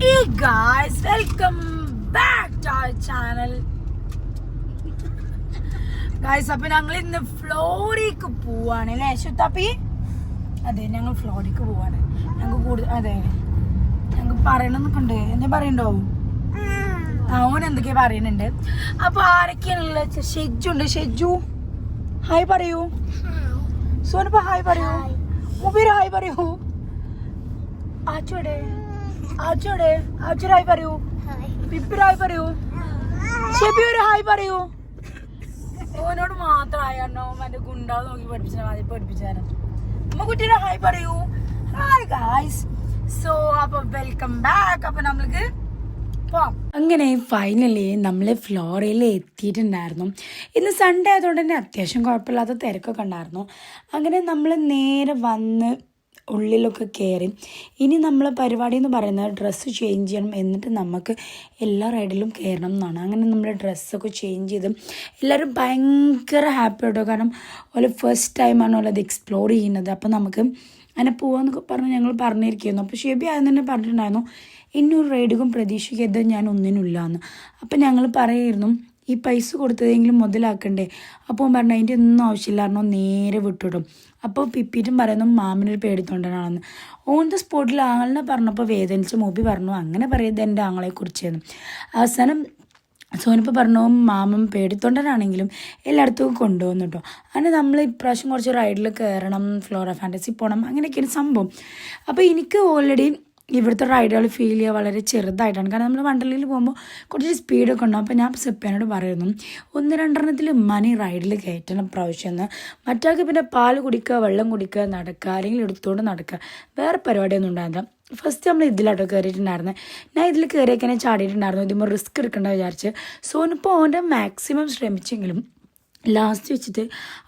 Hey guys, welcome back to our channel. Guys അപ്പൊ ഞങ്ങൾ ഇന്ന് ഫ്ലോറിക്ക് പോവാണ് അല്ലേ? ശുത്താപ്പി അതെ ഞങ്ങൾ ഫ്ലോറിക്ക് പോവാണ്. ഞങ്ങൾക്ക് കൂടുതൽ അതെ. ഞങ്ങൾക്ക് പറയണമെന്നൊക്കെ ഉണ്ട് എന്നെ പറയണ്ടോ അവൻ എന്തൊക്കെയാ പറയുന്നുണ്ട് അപ്പൊ ആരൊക്കെയാണുള്ള ഷെജു ഉണ്ട് ഷെജു ഹായ് പറയൂ. സോനപ്പ ഹായ് പറയൂ. മുബീർ ഹായ് പറയൂ. ആച്ചോടെ ആച്ചോടെ ആച്ചോട് ഹായ് പറയൂ. പിപ്പിർ ഹായ് പറയൂ ഷെബി ഹായ് പറയൂ. ഓനോട് മാത്രമായോ മറ്റേ ഗുണ്ടാവ് നോക്കി പഠിപ്പിച്ചാൽ മതി പഠിപ്പിച്ചാലും അമ്മ കുട്ടിയുടെ ഹായ് പറയൂ. ഹായ് ഗായ്സ് സോ അപ്പൊ വെൽക്കം ബാക്ക് അപ്പൊ നമ്മൾക്ക് അങ്ങനെ ഫൈനലി നമ്മൾ ഫ്ലോറയിൽ എത്തിയിട്ടുണ്ടായിരുന്നു. ഇന്ന് സൺഡേ ആയതുകൊണ്ട് തന്നെ അത്യാവശ്യം കുഴപ്പമില്ലാത്ത തിരക്കൊക്കെ ഉണ്ടായിരുന്നു. അങ്ങനെ നമ്മൾ നേരെ വന്ന് ഉള്ളിലൊക്കെ കയറി ഇനി നമ്മൾ പരിപാടി എന്ന് പറയുന്നത് ഡ്രസ്സ് ചേഞ്ച് ചെയ്യണം എന്നിട്ട് നമുക്ക് എല്ലാ റൈഡിലും കയറണം എന്നാണ്. അങ്ങനെ നമ്മൾ ഡ്രസ്സൊക്കെ ചേഞ്ച് ചെയ്ത് എല്ലാവരും ഭയങ്കര ഹാപ്പി ആയിട്ടോ കാരണം ഓല ഫസ്റ്റ് ടൈമാണ് ഓലത് എക്സ്പ്ലോർ ചെയ്യുന്നത്. അപ്പോൾ നമുക്ക് അങ്ങനെ പോവാന്നൊക്കെ പറഞ്ഞ് ഞങ്ങൾ പറഞ്ഞിരിക്കുന്നു. അപ്പോൾ ഷെബി ആദ്യം തന്നെ പറഞ്ഞിട്ടുണ്ടായിരുന്നു ഇന്നൊരു റൈഡും പ്രതീക്ഷിക്കരുത് ഞാൻ ഒന്നിനുമില്ല എന്ന് അപ്പം ഞങ്ങൾ പറയായിരുന്നു ഈ പൈസ കൊടുത്തതെങ്കിലും മുതലാക്കണ്ടേ? അപ്പോൾ പറഞ്ഞു അതിന്റെ ഒന്നും ആവശ്യമില്ല. കാരണം നേരെ വിട്ടിടും അപ്പോൾ പിപ്പീറ്റും പറയുന്നു മാമിനൊരു പേടിത്തൊണ്ടനാണെന്ന്. ഓൺ ദ സ്പോട്ടിൽ ആങ്ങളിനെ പറഞ്ഞപ്പോൾ വേദനിച്ച് മൂപ്പി പറഞ്ഞു അങ്ങനെ പറയരുത് എന്റെ ആങ്ങളെക്കുറിച്ചെന്ന്. അവസാനം സോനിപ്പോൾ പറഞ്ഞു മാമൻ പേടിത്തൊണ്ടനാണെങ്കിലും എല്ലായിടത്തും കൊണ്ടുപോകുന്നു കേട്ടോ അങ്ങനെ നമ്മൾ ഇപ്രാവശ്യം കുറച്ച് റൈഡിൽ കയറണം ഫ്ലോറ ഫാന്റസി പോകണം അങ്ങനെയൊക്കെയാണ് സംഭവം. അപ്പോൾ എനിക്ക് ഓൾറെഡി ഇവിടുത്തെ റൈഡുകൾ ഫീൽ ചെയ്യുക വളരെ ചെറുതായിട്ടാണ്. കാരണം നമ്മൾ വണ്ടലിൽ പോകുമ്പോൾ കുറച്ച് സ്പീഡൊക്കെ ഉണ്ടാവും. അപ്പോൾ ഞാൻ സെപ്പേനോട് പറയുന്നു ഒന്ന് രണ്ടെണ്ണത്തിൽ മണി റൈഡിൽ കയറ്റണം പ്രാവശ്യം എന്ന് മറ്റാൾക്ക് പിന്നെ പാൽ കുടിക്കുക വെള്ളം കുടിക്കുക നടക്കുക അല്ലെങ്കിൽ എടുത്തുകൊണ്ട് നടക്കുക. വേറെ പരിപാടിയൊന്നും ഉണ്ടായിരുന്നില്ല. ഫസ്റ്റ് നമ്മൾ ഇതിലാട്ടോ കയറിയിട്ടുണ്ടായിരുന്നത് ഞാൻ ഇതിൽ കയറിയൊക്കെ ചാടിയിട്ടുണ്ടായിരുന്നു. ഇതുമ്പോൾ റിസ്ക് എടുക്കണ്ട വിചാരിച്ച്. സോനിപ്പോൾ ഓന്റെ മാക്സിമം ശ്രമിച്ചെങ്കിലും ലാസ്റ്റ് വെച്ചിട്ട്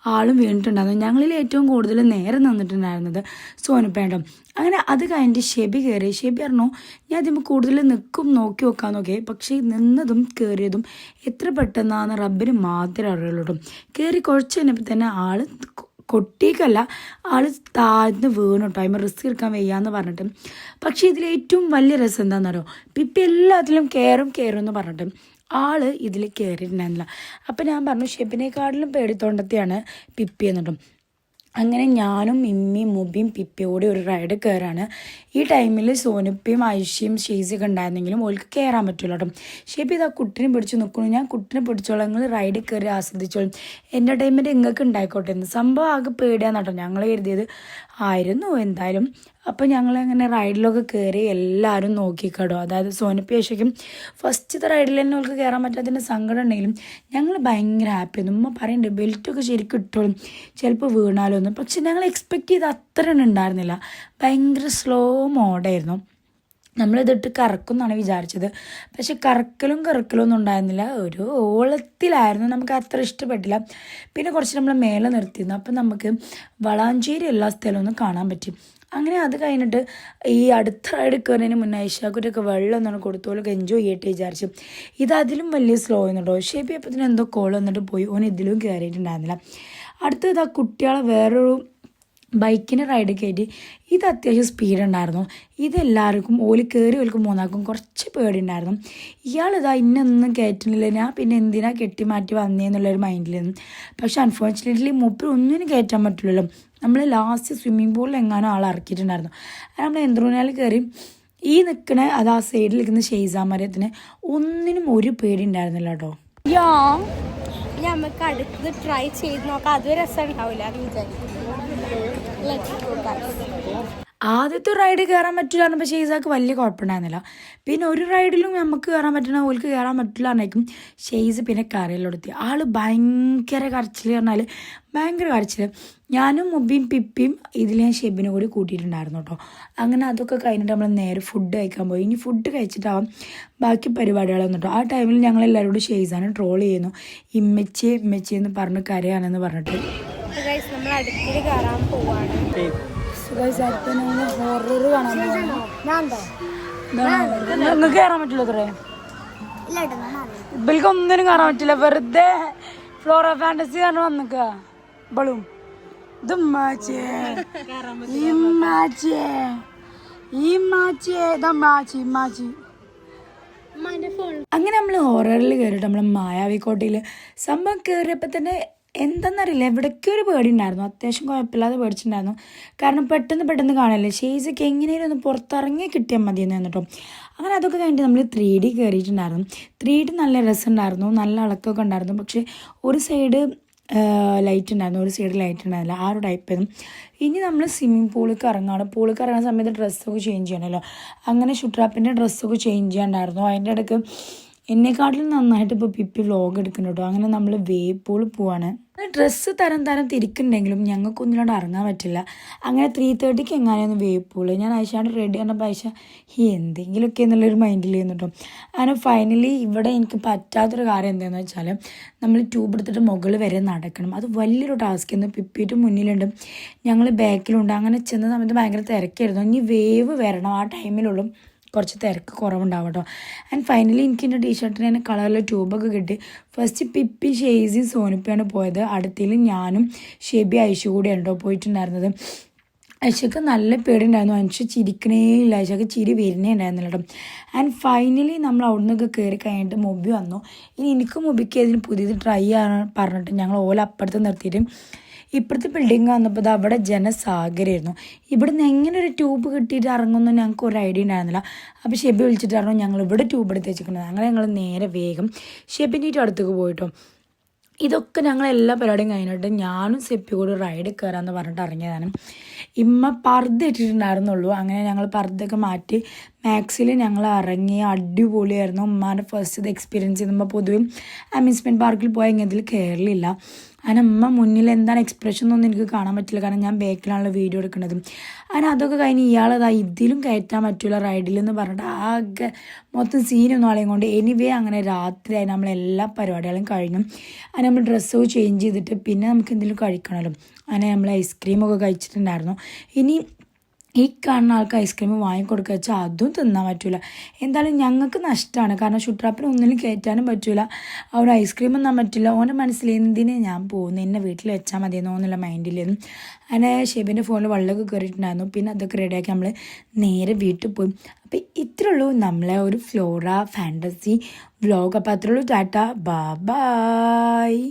ആളും വീണിട്ടുണ്ടായിരുന്നു. ഞങ്ങളിൽ ഏറ്റവും കൂടുതൽ നേരെ നിന്നിട്ടുണ്ടായിരുന്നത് സോനപ്പേണ്ടം അങ്ങനെ അത് കഴിഞ്ഞിട്ട് ഷെബി കയറി ഷെബി പറഞ്ഞു ഞാൻ അതിമ്പോൾ കൂടുതൽ നിൽക്കും നോക്കി നോക്കാൻ നോക്കി പക്ഷേ നിന്നതും കയറിയതും എത്ര പെട്ടെന്നാന്ന് റബ്ബിന് മാത്രമേ അറിയുള്ളൂ കയറി കുറച്ച് കഴിഞ്ഞപ്പോൾ തന്നെ ആൾ കൊട്ടിക്കല്ല ആൾ താഴ്ന്ന് വീണു കേട്ടോ അതിന് റിസ്ക് എടുക്കാൻ വയ്യാന്ന് പറഞ്ഞിട്ട്. പക്ഷേ ഇതിൽ ഏറ്റവും വലിയ രസം എന്താണെന്നറിയോ പിപ്പി എല്ലാത്തിലും കയറും കയറും എന്ന് പറഞ്ഞിട്ട്. ആൾ ഇതിൽ കയറിയിട്ടുണ്ടായിരുന്നില്ല അപ്പം ഞാൻ പറഞ്ഞു ഷെബിനെക്കാട്ടിലും പേടിത്തോണ്ടത്തെയാണ് പിപ്പി എന്നിട്ടും. അങ്ങനെ ഞാനും ഇമ്മിയും മുബിയും പിപ്പിയോടെ ഒരു റൈഡ് കയറാണ് ഈ ടൈമിൽ സോനുപ്പിയും ഐഷിയും ഷെയ്സൊക്കെ ഉണ്ടായിരുന്നെങ്കിലും ഓൾക്ക് കയറാൻ പറ്റുമല്ലോ കേട്ടോ ഷെബി ഇതാ കുട്ടിനെ പിടിച്ച് നിൽക്കുന്നു ഞാൻ കുട്ടിനെ പിടിച്ചോളാം. നിങ്ങൾ റൈഡ് കയറി ആസ്വദിച്ചോളും. എന്റർടൈൻമെന്റ് നിങ്ങൾക്ക് ഉണ്ടായിക്കോട്ടെ എന്ന്. സംഭവം ആകെ പേടിയാന്ന് കേട്ടോ ഞങ്ങൾ കരുതിയത്. ആയിരുന്നു എന്തായാലും. അപ്പോൾ ഞങ്ങൾ അങ്ങനെ റൈഡിലൊക്കെ കയറി എല്ലാവരും നോക്കിക്കടോ അതായത് സോനപ്പേശയ്ക്കും ഫസ്റ്റ് ഫസ്റ്റത്തെ റൈഡിൽ തന്നെ അവൾക്ക് കയറാൻ പറ്റാത്തതിന്റെ സങ്കടം ഉണ്ടെങ്കിലും ഞങ്ങൾ ഭയങ്കര ഹാപ്പി ഉമ്മ പറയുന്നുണ്ട് ബെൽറ്റൊക്കെ ശരിക്കും ഇട്ടോളും. ചിലപ്പോൾ വീണാലോ എന്ന് പക്ഷെ ഞങ്ങൾ എക്സ്പെക്റ്റ് ചെയ്ത് അത്രയൊന്നും ഉണ്ടായിരുന്നില്ല. ഭയങ്കര സ്ലോ മോഡായിരുന്നു നമ്മളിതിട്ട് കറക്കും എന്നാണ് വിചാരിച്ചത്. പക്ഷെ കറക്കലും കറക്കലും ഒന്നും ഉണ്ടായിരുന്നില്ല. ഒരു ഓളത്തിലായിരുന്നു. നമുക്ക് അത്ര ഇഷ്ടപ്പെട്ടില്ല. പിന്നെ കുറച്ച് നമ്മൾ മേലെ നിർത്തിയിരുന്നു. അപ്പം നമുക്ക് വളാഞ്ചേരി എല്ലാ സ്ഥലവും ഒന്ന് കാണാൻ പറ്റും. അങ്ങനെ അത് കഴിഞ്ഞിട്ട് ഈ അടുത്ത റൈഡ് കയറുന്നതിന് മുന്നേ ഐഷാക്കുറ്റൊക്കെ വെള്ളം ഒന്നാണ് കൊടുത്തോളൊക്കെ എൻജോയ് ചെയ്യട്ടെ വിചാരിച്ചു. ഇത് അതിലും വലിയ സ്ലോ ആയിരുന്നുണ്ടോ ഷേപ്പി അപ്പത്തിന് എന്തോ കോൾ വന്നിട്ട് പോയി. ഓൻ ഇതിലും കയറിയിട്ടുണ്ടായിരുന്നില്ല അടുത്തത് ആ കുട്ടികളെ വേറൊരു ബൈക്കിന് റൈഡ് കയറ്റി ഇത് അത്യാവശ്യം സ്പീഡ് ഉണ്ടായിരുന്നു. ഇതെല്ലാവർക്കും ഓൽ കയറി ഓൽക്ക് മൂന്നാൾക്കും കുറച്ച് പേടിയുണ്ടായിരുന്നു ഇയാളിതാ ഇന്നൊന്നും കയറ്റുന്നില്ല ഞാൻ പിന്നെ എന്തിനാ കെട്ടി മാറ്റി വന്നേന്നുള്ളൊരു മൈൻഡിലായിരുന്നു പക്ഷെ അൺഫോർച്ചുനേറ്റ്ലി മൂപ്പർ ഒന്നിനും കയറ്റാൻ പറ്റില്ലല്ലോ. നമ്മൾ ലാസ്റ്റ് സ്വിമ്മിംഗ് പൂളിൽ എങ്ങാനും ആൾ ഇറക്കിയിട്ടുണ്ടായിരുന്നു. അത് നമ്മൾ എന്ത്രൂനാൽ കയറി ഈ നിൽക്കണ അത് ആ സൈഡിൽ നിൽക്കുന്ന ഷെയ്സാമരത്തിന് ഒന്നിനും ഒരു പേടി ഉണ്ടായിരുന്നില്ല കേട്ടോ. യാ. ഇനി നമുക്ക് അടുത്തത് ട്രൈ ചെയ്ത് നോക്കാം. അതൊരു രസം ഉണ്ടാവില്ല. ആദ്യത്തെ റൈഡ് കയറാൻ പറ്റില്ല പറഞ്ഞപ്പോൾ ഷെയ്സാക്ക് വലിയ കുഴപ്പമുണ്ടായിരുന്നില്ല. പിന്നെ ഒരു റൈഡിലും നമുക്ക് കയറാൻ പറ്റണ ഓൾക്ക് കയറാൻ പറ്റില്ല പറഞ്ഞേക്കും. ഷെയ്സ് പിന്നെ കരയിലെടുത്തി ആൾ ഭയങ്കര കരച്ചിൽ പറഞ്ഞാൽ ഭയങ്കര കരച്ചിൽ ഞാനും മുബിയും പിപ്പിയും ഇതിൽ ഞാൻ ഷെബിനെ കൂടി കൂട്ടിയിട്ടുണ്ടായിരുന്നു കേട്ടോ. അങ്ങനെ അതൊക്കെ കഴിഞ്ഞിട്ട് നമ്മൾ നേരെ ഫുഡ് കഴിക്കാൻ പോയി. ഇനി ഫുഡ് കഴിച്ചിട്ടാവും ബാക്കി പരിപാടികളൊന്നും കേട്ടോ ആ ടൈമിൽ ഞങ്ങൾ എല്ലാവരോടും ഷെയ്സാണ് ട്രോൾ ചെയ്യുന്നു. ഇമ്മച്ചി ഇമ്മച്ചി എന്ന് പറഞ്ഞ് കരയാണെന്ന് പറഞ്ഞിട്ട്. നമ്മൾ അടുത്തിൽ കയറാൻ പോവാണ്. ഹൊറർ കാണാൻ നിങ്ങൾക്ക് കയറാൻ പറ്റില്ല അത്രേ. ഇവർക്ക് ഒന്നിനും കാണാൻ പറ്റില്ല. വെറുതെ ഫ്ലോറ ഫാന്റസി കാരണം വന്നിക്കുക ബളും ഇത് ഇമ്മാച്ചേ. ഇമ്മാച്ചേ. ഈ മാച്ചി ഏതാ മാച്ചി മാച്ചി ഉമ്മാന്റെ ഫോൺ അങ്ങനെ നമ്മൾ ഹൊററിൽ കയറിയിട്ട് നമ്മൾ മായാവിക്കോട്ടയിൽ സംഭവം കയറിയപ്പോൾ തന്നെ എന്താണെന്നറിയില്ല എവിടേക്കും ഒരു പേടി ഉണ്ടായിരുന്നു. അത്യാവശ്യം കുഴപ്പമില്ലാതെ പേടിച്ചിട്ടുണ്ടായിരുന്നു. കാരണം പെട്ടെന്ന് പെട്ടെന്ന് കാണില്ലേ ഷെയ്സൊക്കെ എങ്ങനെയും ഒന്ന് പുറത്തിറങ്ങി കിട്ടിയാൽ മതിയെന്ന് കേട്ടോ അങ്ങനെ അതൊക്കെ കഴിഞ്ഞിട്ട് നമ്മൾ ത്രീ ഡി കയറിയിട്ടുണ്ടായിരുന്നു ത്രീ ഡി നല്ല രസമുണ്ടായിരുന്നു നല്ല ഇളക്കമൊക്കെ ഉണ്ടായിരുന്നു. പക്ഷേ ഒരു സൈഡ് ലൈറ്റ് ഉണ്ടായിരുന്നു ഒരു സൈഡിൽ ലൈറ്റ് ഉണ്ടായിരുന്നില്ല. ആ ഒരു ടൈപ്പ് ആയിരുന്നു. ഇനി നമ്മൾ സ്വിമ്മിംഗ് പൂളിൽ ഇറങ്ങുകയാണ് പൂളിൽ ഇറങ്ങുന്ന സമയത്ത് ഡ്രസ്സൊക്കെ ചേഞ്ച് ചെയ്യണമല്ലോ അങ്ങനെ ഷുട്രാപ്പിന്റെ ഡ്രസ്സൊക്കെ ചേഞ്ച് ചെയ്യാണ്ടായിരുന്നു. അതിന്റെ ഇടയ്ക്ക് എന്നെക്കാട്ടിലും നന്നായിട്ട് ഇപ്പോൾ പിപ്പി വ്ലോഗ് എടുക്കുന്നു കേട്ടോ. അങ്ങനെ നമ്മൾ വേ പോൾ പോവാണ്. ഡ്രസ്സ് തരം തരം തിരിക്കുന്നുണ്ടെങ്കിലും ഞങ്ങൾക്കൊന്നിലോട്ട് ഇറങ്ങാൻ പറ്റില്ല. അങ്ങനെ ത്രീ തേർട്ടിക്ക് എങ്ങനെയൊന്നും വേപ്പുള്ളൂ പൂൾ ഞാൻ ആയിഷാണ്ട് റെഡി ആണപ്പോൾ ആയിഷ ഈ എന്തെങ്കിലുമൊക്കെ എന്നുള്ളൊരു മൈൻഡിൽ കേട്ടോ. അങ്ങനെ ഫൈനലി ഇവിടെ എനിക്ക് പറ്റാത്തൊരു കാര്യം എന്താണെന്ന് വെച്ചാൽ നമ്മൾ ട്യൂബ് എടുത്തിട്ട് മുകളിൽ വരെ നടക്കണം. അത് വലിയൊരു ടാസ്ക് എന്ന് പിപ്പിയിട്ട് മുന്നിലുണ്ട്. ഞങ്ങൾ ബാക്കിലുണ്ട് അങ്ങനെ ചെന്ന സമയത്ത് ഭയങ്കര തിരക്കായിരുന്നു. ഇനി വേവ് വരണം. ആ ടൈമിലുള്ളൂ കുറച്ച് തിരക്ക് കുറവുണ്ടാവും കേട്ടോ. ആൻഡ് ഫൈനലി എനിക്ക് എന്റെ ടീഷർട്ടിന് തന്നെ കളറിൽ ട്യൂബൊക്കെ കിട്ടി. ഫസ്റ്റ് പിപ്പി ഷെയ്സി സോനിപ്പയാണ് പോയത്. അടുത്തിൽ ഞാനും ഷെബി ഐഷു കൂടിയാണ് കേട്ടോ പോയിട്ടുണ്ടായിരുന്നത്. ഐഷക്ക് നല്ല പേടിയുണ്ടായിരുന്നു. അനുഷ ചിരിക്കണേ ഇല്ല. ഐഷക്ക് ചിരി വരുന്നേ ഉണ്ടായിരുന്നില്ല കേട്ടോ. ആൻഡ് ഫൈനലി നമ്മൾ അവിടെ നിന്നൊക്കെ കയറി കഴിഞ്ഞിട്ട് മൊബി വന്നു. ഇനി എനിക്ക് മൊബിക്ക് ഇതിന് പുതിയത് ട്രൈ ചെയ്യാൻ പറഞ്ഞിട്ട് ഞങ്ങൾ ഓല അപ്പുറത്ത് നിർത്തിയിട്ട് ഇപ്പുറത്തെ ബിൽഡിംഗ് വന്നപ്പോൾ അവിടെ ജനസാഗരമായിരുന്നു. ഇവിടുന്ന് എങ്ങനെ ഒരു ട്യൂബ് കിട്ടിയിട്ട് ഇറങ്ങുമെന്ന് ഞങ്ങൾക്ക് ഒരു ഐഡിയ ഉണ്ടായിരുന്നില്ല. അപ്പോൾ ഷെബി വിളിച്ചിട്ട് പറഞ്ഞു ഞങ്ങൾ ഇവിടെ ട്യൂബ് എടുത്ത് വെച്ചിട്ടുണ്ട് അങ്ങനെ ഞങ്ങൾ നേരെ വേഗം ഷെബിന്റെ അടുത്തേക്ക് പോയിട്ടോ. ഇതൊക്കെ ഞങ്ങൾ എല്ലാ പരിപാടിയും കഴിഞ്ഞിട്ട് ഞാനും സെപ്പി കൂടി റൈഡ് കയറാമെന്ന് പറഞ്ഞിട്ട് ഇറങ്ങിയതാണ്. ഇമ്മ പർദ്ദ ഇട്ടിട്ടുണ്ടായിരുന്നുള്ളൂ. അങ്ങനെ ഞങ്ങൾ പർദ്ദയൊക്കെ മാറ്റി മാക്സിൽ ഞങ്ങൾ ഇറങ്ങി അടിപൊളിയായിരുന്നു. ഉമ്മാന്റെ ഫസ്റ്റ് എക്സ്പീരിയൻസ് ചെയ്യുമ്പോൾ പൊതുവെ അമ്യൂസ്മെന്റ് പാർക്കിൽ പോയാൽ ഇങ്ങനത്തിൽ കയറലില്ല അങ്ങനെ അമ്മ മുന്നിൽ എന്താണ് എക്സ്പ്രഷൻ ഒന്നും എനിക്ക് കാണാൻ പറ്റില്ല. കാരണം ഞാൻ ബാക്കിലാണല്ലോ വീഡിയോ എടുക്കുന്നത്. അങ്ങനെ അതൊക്കെ കഴിഞ്ഞ് ഇയാളതാ ഇതിലും കയറ്റാൻ പറ്റില്ല റൈഡിൽ എന്ന് പറഞ്ഞിട്ട് ആകെ മൊത്തം സീനൊന്നും ആളെയും കൊണ്ട്. എനിവേ അങ്ങനെ രാത്രിയായി നമ്മൾ എല്ലാ പരിപാടികളും കഴിഞ്ഞു. അങ്ങനെ നമ്മൾ ഡ്രസ്സൊക്കെ ചേഞ്ച് ചെയ്തിട്ട് പിന്നെ നമുക്ക് എന്തെങ്കിലും കഴിക്കണമല്ലോ. അങ്ങനെ നമ്മൾ ഐസ്ക്രീമൊക്കെ കഴിച്ചിട്ടുണ്ടായിരുന്നു. ഇനി ഈ കാണുന്ന ആൾക്ക് ഐസ്ക്രീം വാങ്ങിക്കൊടുക്കുക വെച്ചാൽ അതും തിന്നാൻ പറ്റില്ല എന്തായാലും ഞങ്ങൾക്ക് നഷ്ടമാണ് കാരണം ഷുട്രാപ്പിന് ഒന്നിലും കയറ്റാനും പറ്റില്ല അവിടെ ഐസ്ക്രീം തിന്നാൻ പറ്റില്ല. ഓന്റെ മനസ്സിൽ എന്തിനു ഞാൻ പോകുന്നു? എന്നെ വീട്ടിൽ വെച്ചാൽ മതി എന്നുള്ള മൈൻഡിൽ അങ്ങനെ ഷെബിന്റെ ഫോണിൽ വെള്ളമൊക്കെ കയറിയിട്ടുണ്ടായിരുന്നു പിന്നെ അതൊക്കെ റെഡിയാക്കി നമ്മൾ നേരെ വീട്ടിൽ പോയി. അപ്പോൾ ഇത്രേ ഉള്ളൂ നമ്മളെ ഒരു ഫ്ലോറ ഫാന്റസി വ്ലോഗ് അപ്പോൾ അത്രേ ഉള്ളൂ. ടാറ്റ. ബാ ബായ്